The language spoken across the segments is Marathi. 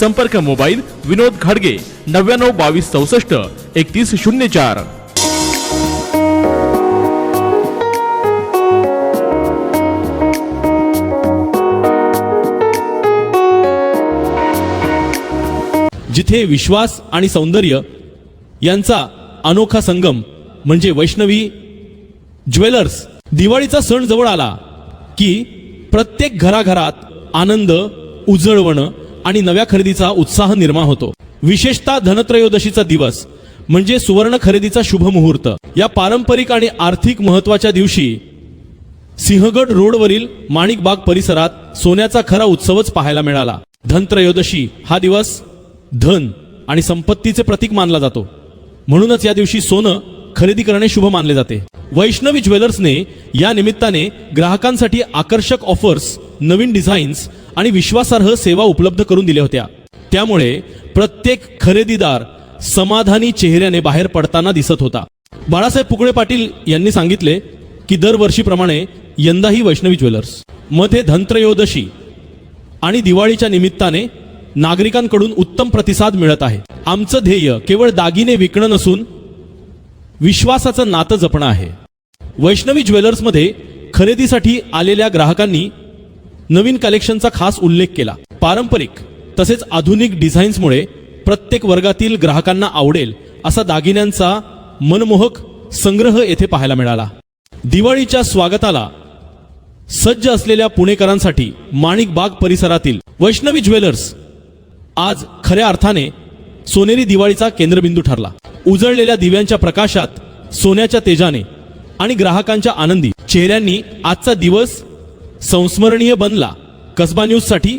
संपर्क मोबाईल विनोद घाडगे नव्याण्णव बावीस चौसष्ट एकतीस शून्य चार. जिथे विश्वास आणि सौंदर्य यांचा अनोखा संगम म्हणजे वैष्णवी ज्वेलर्स दिवाळीचा सण जवळ आला की प्रत्येक घराघरात आनंद उजळवणं आणि नव्या खरेदीचा उत्साह निर्माण होतो. विशेषतः धनत्रयोदशीचा दिवस म्हणजे सुवर्ण खरेदीचा शुभ मुहूर्त. या पारंपरिक आणि आर्थिक महत्त्वाच्या दिवशी सिंहगड रोडवरील माणिकबाग परिसरात सोन्याचा खरा उत्सवच पाहायला मिळाला. धनत्रयोदशी हा दिवस धन आणि संपत्तीचे प्रतीक मानला जातो. म्हणूनच या दिवशी सोनं खरेदी करणे शुभ मानले जाते. वैष्णवी ज्वेलर्सने या निमित्ताने ग्राहकांसाठी आकर्षक ऑफर्स नवीन डिझाईन्स आणि विश्वासार्ह सेवा उपलब्ध करून दिल्या होत्या. त्यामुळे प्रत्येक खरेदीदार समाधानी चेहऱ्याने बाहेर पडताना दिसत होता. बाळासाहेब पुकळे पाटील यांनी सांगितले की दरवर्षीप्रमाणे यंदाही वैष्णवी ज्वेलर्समध्ये धनत्रयोदशी आणि दिवाळीच्या निमित्ताने नागरिकांकडून उत्तम प्रतिसाद मिळत आहे. आमचं ध्येय केवळ दागिने विकणं नसून विश्वासाचं नातं जपणं आहे. वैष्णवी ज्वेलर्समध्ये खरेदीसाठी आलेल्या ग्राहकांनी नवीन कलेक्शनचा खास उल्लेख केला. पारंपरिक तसेच आधुनिक डिझाईन्समुळे प्रत्येक वर्गातील ग्राहकांना आवडेल असा दागिन्यांचा मनमोहक संग्रह येथे पाहायला मिळाला. दिवाळीच्या स्वागताला सज्ज असलेल्या पुणेकरांसाठी माणिक बाग परिसरातील वैष्णवी ज्वेलर्स आज खऱ्या अर्थाने सोनेरी दिवाळीचा केंद्रबिंदू ठरला. उजळलेल्या दिव्यांच्या प्रकाशात सोन्याच्या तेजाने आणि ग्राहकांच्या आनंदी चेहऱ्यांनी आजचा दिवस संस्मरणीय बनला. कसबा न्यूजसाठी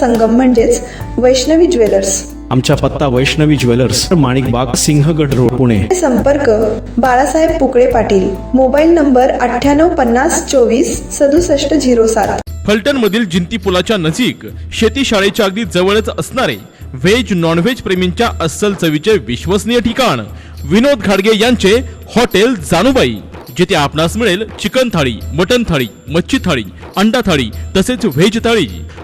संगम म्हणजेच वैष्णवी ज्वेलर्स. आमचा पत्ता वैष्णवी ज्वेलर्स माणिक बाग सिंहगड रोड पुणे. संपर्क बाळासाहेब पुकळे पाटील. मोबाईल नंबर अठ्ठ्याण्णव पन्नास चोवीस सदुसष्ट झिरो सात. फलटण मधील जिंती पुलाच्या नजीक शेती शाळेच्या अगदी जवळच असणारे व्हेज नॉन व्हेज प्रेमींच्या अस्सल चवीचे विश्वसनीय ठिकाण. विनोद घाडगे यांचे हॉटेल जानुबाई जिथे आपणास मिळेल चिकन थाळी मटन थाळी मच्छी थाळी अंडा थाळी तसेच व्हेज थाळी.